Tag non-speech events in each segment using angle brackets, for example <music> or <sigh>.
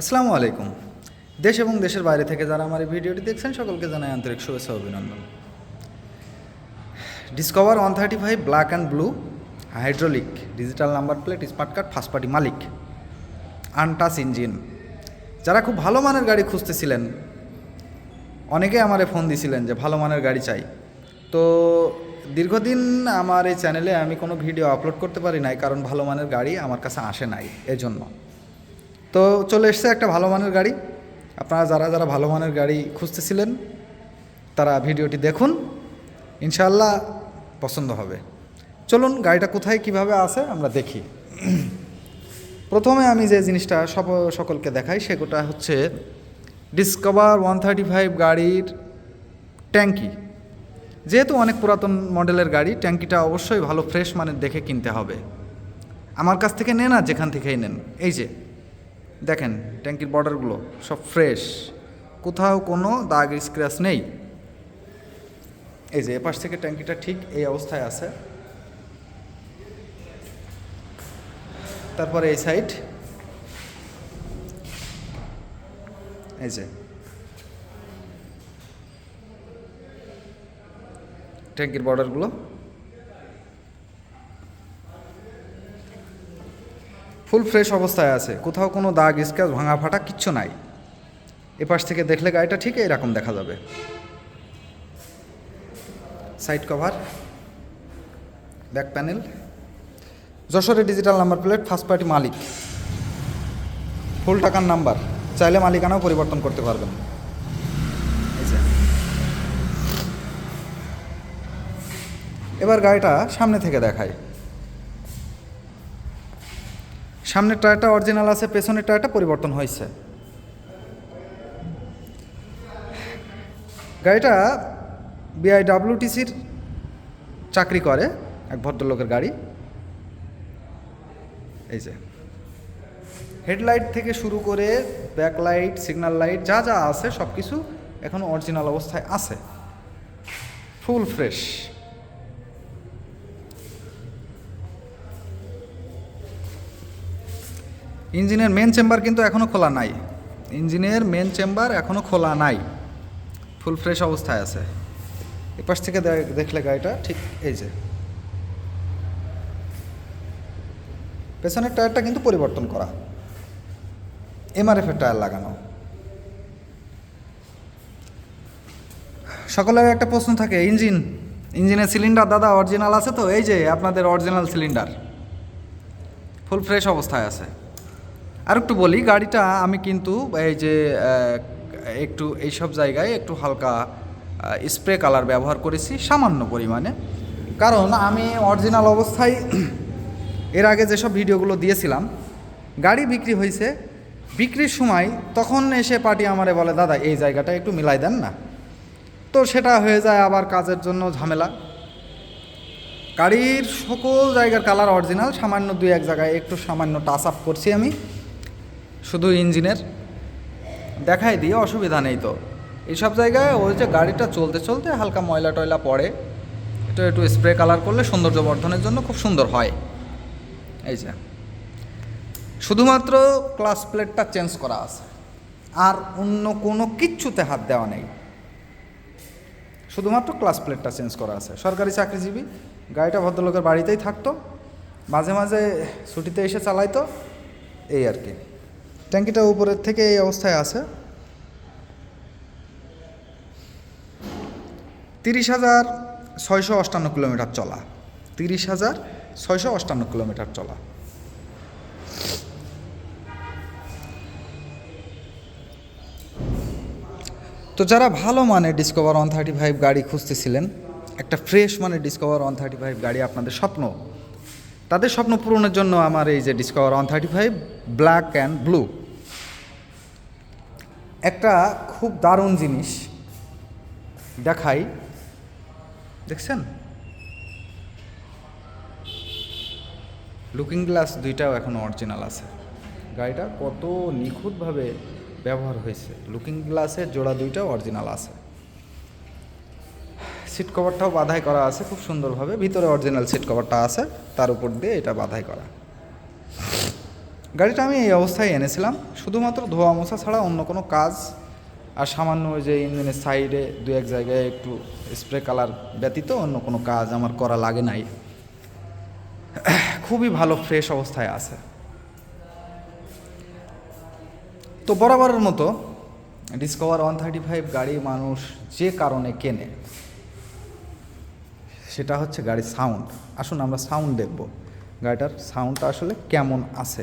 আসসালামু আলাইকুম। দেশ এবং দেশের বাইরে থেকে যারা আমার এই ভিডিওটি দেখছেন, সকলকে জানাই আন্তরিক শুভেচ্ছা অভিনন্দন। Discover one thirty five black and blue hydraulic digital number plate smart card first party মালিক আনটাস ইঞ্জিন যারা খুব ভালো মানের গাড়ি খুঁজতেছিলেন, অনেকে আমারে ফোন দিছিলেন যে ভালো মানের গাড়ি চাই। তো দীর্ঘদিন আমার এই চ্যানেলে আমি কোনো ভিডিও আপলোড করতে পারি নাই, কারণ ভালো মানের গাড়ি আমার কাছে আসে নাই, এজন্য। তো চলে এসছে একটা ভালো মানের গাড়ি। আপনারা যারা যারা ভালো মানের গাড়ি খুঁজতেছিলেন, তারা ভিডিওটি দেখুন। ইনশাল্লাহ পছন্দ হবে। চলুন গাড়িটা কোথায়, কীভাবে আছে, আমরা দেখি। প্রথমে আমি যে জিনিসটা সব, সকলকে দেখাই সেটা হচ্ছে ডিসকভার ওয়ান থার্টি ফাইভ গাড়ির ট্যাঙ্কি। যেহেতু অনেক পুরাতন মডেলের গাড়ি, ট্যাঙ্কিটা অবশ্যই ভালো, ফ্রেশ মানের দেখে কিনতে হবে। আমার কাছ থেকে নেন আর যেখান থেকেই নেন। এই যে দেখেন ট্যাঙ্কির বর্ডারগুলো সব ফ্রেশ। কোথাও কোনো দাগ স্ক্র্যাচ নেই। এই যে এপাশ থেকে ট্যাঙ্কিটা ঠিক এই অবস্থায় আছে। তারপরে এই সাইড এই যে। ট্যাঙ্কির বর্ডারগুলো ফুল ফ্রেশ অবস্থায় আছে। কোথাও কোনো দাগ স্ক্যাচ ভাঙা ফাটা কিচ্ছু নাই। এপাশ থেকে দেখলে গাড়িটা ঠিক এরকম দেখা যাবে। Side cover, back panel. যশোরের digital number plate first party মালিক। ফুল টাকার নাম্বার। চাইলে মালিকানাও পরিবর্তন করতে পারবেন। এবার গাড়িটা সামনে থেকে দেখায়। সামনের টায়ারটা অরিজিনাল আছে, পেছনের টায়ারটা পরিবর্তন হয়েছে। গাড়িটা বিআইডাব্লিউটিসির চাকরি করে, এক ভদ্রলোকের গাড়ি। এই যে। হেডলাইট থেকে শুরু করে ব্যাকলাইট, সিগন্যাল লাইট, যা যা আছে সব কিছু এখন অরিজিনাল অবস্থায় আছে। Full fresh. ইঞ্জিনের মেন চেম্বার কিন্তু এখনও খোলা নাই। ইঞ্জিনের মেন চেম্বার এখনও খোলা নাই। ফুল ফ্রেশ অবস্থায় আছে। এপাশ থেকে দেখলে গাড়িটা ঠিক এই যে। পেছনের টায়ারটা কিন্তু পরিবর্তন করা। এমআরএফের টায়ার লাগানো। সকলের একটা প্রশ্ন থাকে, ইঞ্জিন, ইঞ্জিনের সিলিন্ডার দাদা অরিজিনাল আছে তো? এই যে আপনাদের অরিজিনাল সিলিন্ডার ফুল ফ্রেশ অবস্থায় আছে। আর একটু বলি, গাড়িটা আমি কিন্তু, এই যে একটু এইসব জায়গায় একটু হালকা স্প্রে কালার ব্যবহার করেছি, সামান্য পরিমাণে। কারণ আমি অরিজিনাল অবস্থায় <clears throat> এর আগে যেসব ভিডিওগুলো দিয়েছিলাম, গাড়ি বিক্রি হয়েছে। বিক্রির সময় তখন এসে পার্টি আমারে বলে, দাদা, এই জায়গাটা একটু মিলাই দেন না। তো সেটা হয়ে যায় আবার কাজের জন্য ঝামেলা। গাড়ির সকল জায়গার কালার অরিজিনাল, সামান্য দুই এক জায়গায় একটু সামান্য টাচ আপ করছি আমি। শুধু ইঞ্জিনের? দেখাই দিয়ে অসুবিধা নেই তো। এইসব জায়গায় ওই যে গাড়িটা চলতে চলতে হালকা ময়লা টয়লা পড়ে। এটা একটু স্প্রে কালার করলে সৌন্দর্য বর্ধনের জন্য খুব সুন্দর হয়। এই যে। শুধুমাত্র ক্লাস প্লেটটা চেঞ্জ করা আছে। আর অন্য কোনো কিচ্ছুতে হাত দেওয়া নেই। শুধুমাত্র ক্লাস প্লেটটা চেঞ্জ করা আছে। সরকারি চাকরিজীবী, গাড়িটা ভদ্রলোকের বাড়িতেই থাকতো। মাঝে মাঝে ছুটিতে এসে চালাইতো। এই আর কি। ট্যাঙ্কিটা উপরের থেকে এই অবস্থায় আছে। তিরিশ হাজার ছয়শো অষ্টান্ন কিলোমিটার চলা। তিরিশ হাজার ছয়শো অষ্টান্ন কিলোমিটার চলা। তো যারা ভালো মানের ডিসকভার ওয়ান থার্টি ফাইভ গাড়ি খুঁজতেছিলেন, একটা ফ্রেশ মানের ডিসকভার ওয়ান থার্টি ফাইভ গাড়ি আপনাদের স্বপ্ন, তাদের স্বপ্ন পূরণের জন্য আমার এই যে Discover one thirty five black and blue একটা খুব দারুণ জিনিস দেখাই। দেখছেন? লুকিং গ্লাস দুইটাও এখন অরিজিনাল আছে। গাড়িটা কত নিখুঁতভাবে ব্যবহার হয়েছে। লুকিং গ্লাসের জোড়া দুইটাও অরিজিনাল আছে। সিট কভারটাও বাধাই করা আছে খুব সুন্দরভাবে। ভিতরে অরিজিনাল সিট কভারটা আছে, তার উপর দিয়ে এটা বাধাই করা। গাড়িটা আমি এই অবস্থায় এনেছিলাম। শুধুমাত্র ধোয়া মোছা ছাড়া অন্য কোনো কাজ আর সামান্য ওই যে ইঞ্জিনের সাইডে দু এক জায়গায় একটু স্প্রে কালার ব্যতীত অন্য কোনো কাজ আমার করা লাগে নাই। খুবই ভালো ফ্রেশ অবস্থায় আছে। তো বরাবরের মতো ডিসকভার ওয়ান থার্টি ফাইভ গাড়ি মানুষ যে কারণে কেনে, সেটা হচ্ছে গাড়ির সাউন্ড আসুন আমরা সাউন্ড দেখব। গাড়িটার সাউন্ডটা আসলে কেমন আছে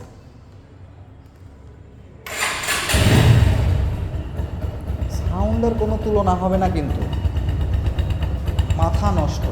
সাউন্ডের কোনো তুলনা হবে না কিন্তু। মাথা নষ্ট।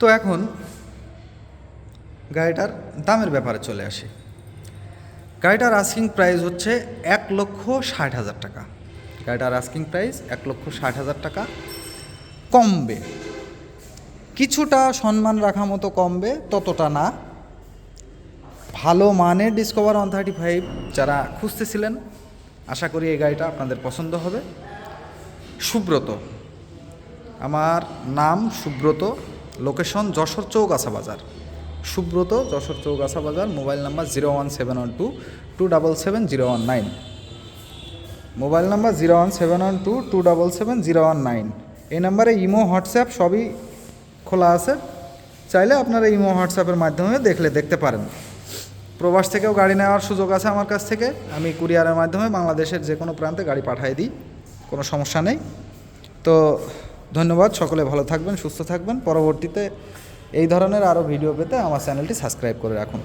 তো এখন গাড়িটার দামের ব্যাপারে চলে আসি। গাড়িটার আস্কিং প্রাইস হচ্ছে এক লক্ষ ষাট হাজার টাকা। গাড়িটার আস্কিং প্রাইস এক লক্ষ ষাট হাজার টাকা কমবে। কিছুটা সম্মান রাখা মতো কমবে, ততটা না। ভালো মানের ডিসকভার ওয়ান থার্টি ফাইভ যারা খুঁজতেছিলেন, আশা করি এই গাড়িটা আপনাদের পছন্দ হবে। সুব্রত। আমার নাম সুব্রত। লোকেশন যশোর চৌগাছা বাজার সুব্রত যশোর চৌগাছা বাজার mobile number zero one seven one two two double seven zero one nine mobile number zero one seven one two two double seven zero one nine এই নাম্বারে ইমো হোয়াটসঅ্যাপ সবই খোলা আছে। চাইলে আপনারা ইমো হোয়াটসঅ্যাপের মাধ্যমে দেখলে দেখতে পারেন। প্রবাস থেকেও গাড়ি নেওয়ার সুযোগ আছে আমার কাছ থেকে। আমি কুরিয়ারের মাধ্যমে বাংলাদেশের যে কোনো প্রান্তে গাড়ি পাঠিয়ে দিই, কোনো সমস্যা নেই। তো ধন্যবাদ, সকলে ভালো থাকবেন, সুস্থ থাকবেন। পরবর্তীতে এই ধরনের আরও ভিডিও পেতে আমার চ্যানেলটি সাবস্ক্রাইব করে রাখুন।